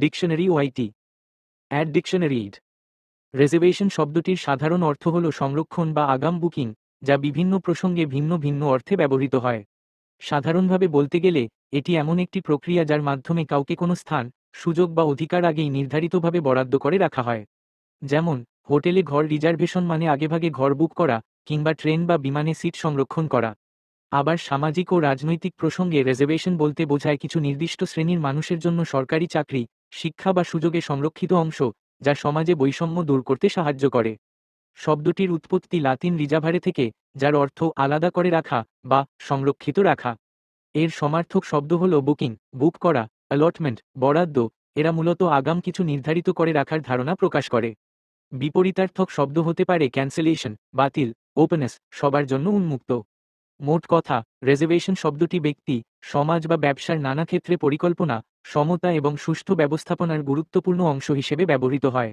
Dictionary ওয়াইটি add dictionary ইড reservation শব্দটির সাধারণ অর্থ হল সংরক্ষণ বা আগাম বুকিং, যা বিভিন্ন প্রসঙ্গে ভিন্ন ভিন্ন অর্থে ব্যবহৃত হয়। সাধারণভাবে বলতে গেলে, এটি এমন একটি প্রক্রিয়া যার মাধ্যমে কাউকে কোনো স্থান, সুযোগ বা অধিকার আগেই নির্ধারিতভাবে বরাদ্দ করে রাখা হয়। যেমন, হোটেলে ঘর রিজার্ভেশন মানে আগেভাগে ঘর বুক করা, কিংবা ট্রেন বা বিমানে সিট সংরক্ষণ করা। আবার সামাজিক ও রাজনৈতিক প্রসঙ্গে রেজার্ভেশন বলতে বোঝায় কিছু নির্দিষ্ট শ্রেণির মানুষের জন্য সরকারি চাকরি শিক্ষা বা সুযোগে সংরক্ষিত অংশ যা সমাজে বৈষম্য দূর করতে সাহায্য করে। শব্দটির উৎপত্তি লাতিন রিজাভারে থেকে, যার অর্থ আলাদা করে রাখা বা সংরক্ষিত রাখা। এর সমার্থক শব্দ হল বুকিং, বুক করা অ্যালটমেন্ট বরাদ্দ। এরা মূলত আগাম কিছু নির্ধারিত করে রাখার ধারণা প্রকাশ করে। বিপরীতার্থক শব্দ হতে পারে ক্যান্সেলেশন বাতিল ওপেনেস সবার জন্য উন্মুক্ত। মোট কথা রেজার্ভেশন শব্দটি ব্যক্তি, সমাজ বা ব্যবসার নানা ক্ষেত্রে পরিকল্পনা, সমতা এবং সুষ্ঠু ব্যবস্থাপনার গুরুত্বপূর্ণ অংশ হিসেবে ব্যবহৃত হয়।